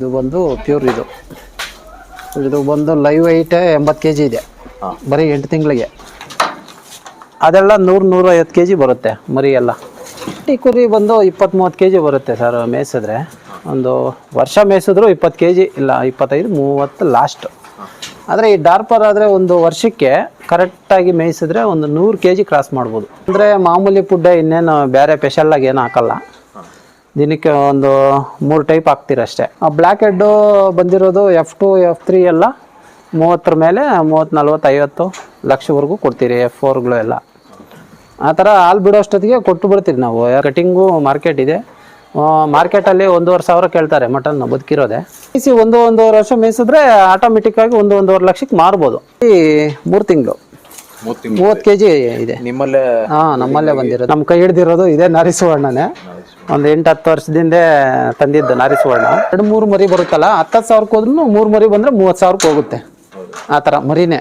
ಇದು ಬಂದು ಪ್ಯೂರ್ ಇದು. ಇದು ಬಂದು ಲೈವ್ ವೈಟ್ ಎಂಬತ್ತು ಕೆ ಜಿ ಇದೆ. ಬರೀ ಎಂಟು ತಿಂಗಳಿಗೆ. ಅದೆಲ್ಲ ನೂರು ನೂರೈವತ್ತು ಕೆ ಜಿ ಬರುತ್ತೆ ಮರಿ ಎಲ್ಲ. ಈ ಕುರಿ ಬಂದು ಇಪ್ಪತ್ತು ಮೂವತ್ತು ಕೆ ಜಿ ಬರುತ್ತೆ ಸರ್ ಮೇಯಿಸಿದ್ರೆ. ಒಂದು ವರ್ಷ ಮೇಯಿಸಿದ್ರು ಇಪ್ಪತ್ತು ಕೆ ಜಿ ಇಲ್ಲ ಇಪ್ಪತ್ತೈದು ಮೂವತ್ತು ಲಾಸ್ಟ್ ಆದರೆ ಈ ಡಾರ್ಪರ್ ಆದರೆ ಒಂದು ವರ್ಷಕ್ಕೆ ಕರೆಕ್ಟಾಗಿ ಮೇಯಿಸಿದ್ರೆ ಒಂದು ನೂರು ಕೆ ಜಿ ಕ್ರಾಸ್ ಮಾಡ್ಬೋದು. ಅಂದರೆ ಮಾಮೂಲಿ ಫುಡ್ಡೇ ಇನ್ನೇನು ಬೇರೆ ಸ್ಪೆಷಲ್ಲಾಗಿ ಏನು ಹಾಕಲ್ಲ. ದಿನಕ್ಕೆ ಒಂದು ಮೂರು ಟೈಪ್ ಹಾಕ್ತೀರ ಅಷ್ಟೇ. ಬ್ಲ್ಯಾಕ್ ಹೆಡ್ಡು ಬಂದಿರೋದು ಎಫ್ ಟು ಎಫ್ ತ್ರೀ ಎಲ್ಲ ಮೂವತ್ತರ ಮೇಲೆ ಮೂವತ್ತು ನಲ್ವತ್ತು ಐವತ್ತು ಲಕ್ಷವರೆಗೂ ಕೊಡ್ತೀರಿ ಎಫ್ ಫೋರ್ಗಳು ಎಲ್ಲ. ಆ ಥರ ಹಾಲು ಬಿಡೋ ಅಷ್ಟೊತ್ತಿಗೆ ಕೊಟ್ಟು ಬಿಡ್ತೀರಿ ನಾವು. ಕಟಿಂಗು ಮಾರ್ಕೆಟ್ ಇದೆ. ಮಾರ್ಕೆಟಲ್ಲಿ ಒಂದೂವರೆ ಸಾವಿರ ಕೇಳ್ತಾರೆ ಮಟನ್ ಬದುಕಿರೋದೆ. ಸಿ ಒಂದು ಒಂದೂವರೆ ವರ್ಷ ಮೇಯಿಸಿದ್ರೆ ಆಟೋಮೆಟಿಕ್ಕಾಗಿ ಒಂದು ಒಂದೂವರೆ ಲಕ್ಷಕ್ಕೆ ಮಾರ್ಬೋದು. ಈ ಮೂರು ತಿಂಗಳು. ಮೂವತ್ತು ತಿಂಗಳು ಮೂವತ್ತು ಕೆ ಜಿ ಇದೆ. ನಿಮ್ಮಲ್ಲೇ ಹಾಂ ನಮ್ಮಲ್ಲೇ ಬಂದಿರೋದು. ನಮ್ಮ ಕೈ ಹಿಡ್ದಿರೋದು ಇದೇ ನಾರಿ ಸುವರ್ಣನೇ ಒಂದು ಎಂಟು ಹತ್ತು ವರ್ಷದಿಂದ ತಂದಿದ್ದು ನಾರಿ ಸುವರ್ಣ ಎರಡು ಮೂರು ಮರಿ ಬರುತ್ತಲ್ಲ, ಹತ್ತು ಸಾವಿರಕ್ಕೆ ಹೋದ್ರೂ ಮೂರು ಮರಿ ಬಂದ್ರೆ ಮೂವತ್ತು ಸಾವಿರಕ್ಕೆ ಹೋಗುತ್ತೆ. ಆ ಥರ ಮರಿನೇ.